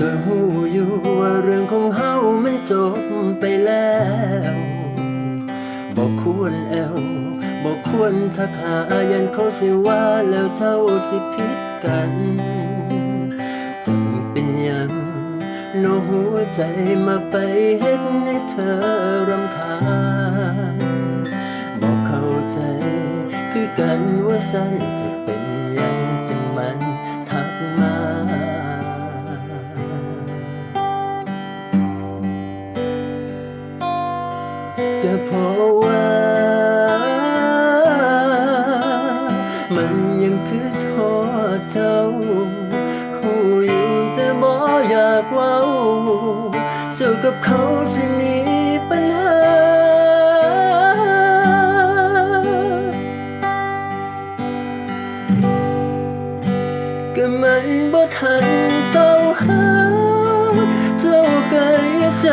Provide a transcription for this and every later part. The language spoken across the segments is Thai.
ก็หูอยู่ว่าเรื่องของเฮามันจบไปแล้วบอกควรแอวบอกควรทักหายันเขาสิว่าแล้วเจ้าสิผิดกันจังเป็นยังโนหัวใจมาไปเห็นให้เธอรำคาญบอกเข้าใจ คือกันว่าสั้นจะเป็น ก็เพราะว่า มันยังคือทอเจ้าหูอยู่แต่บ่อยากเว้า เจ้ากับเขาสิมีปัญหา ก็มันบ่ทันเศร้าหา เจ้าก็อย่าใจ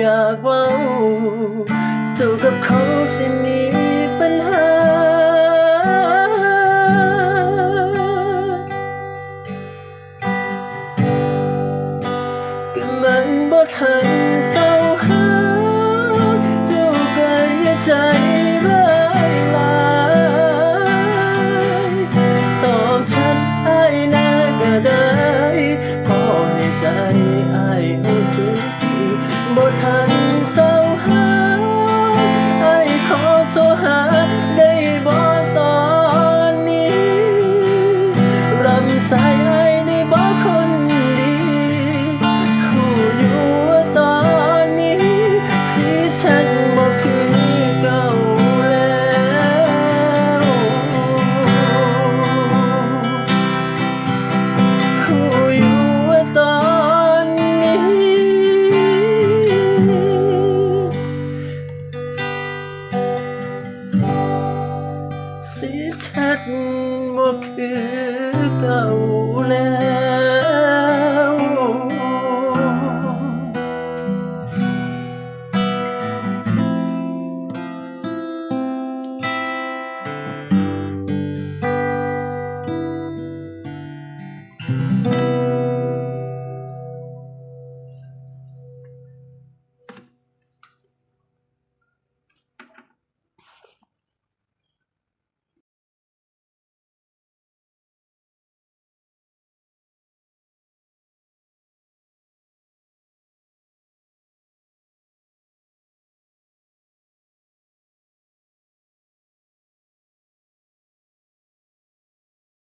อยากเว้าเจ้ากับเขาสิมีปัญหาก็มันบ่ทันเศร้าหาเจ้าก็อย่าใจ Michael.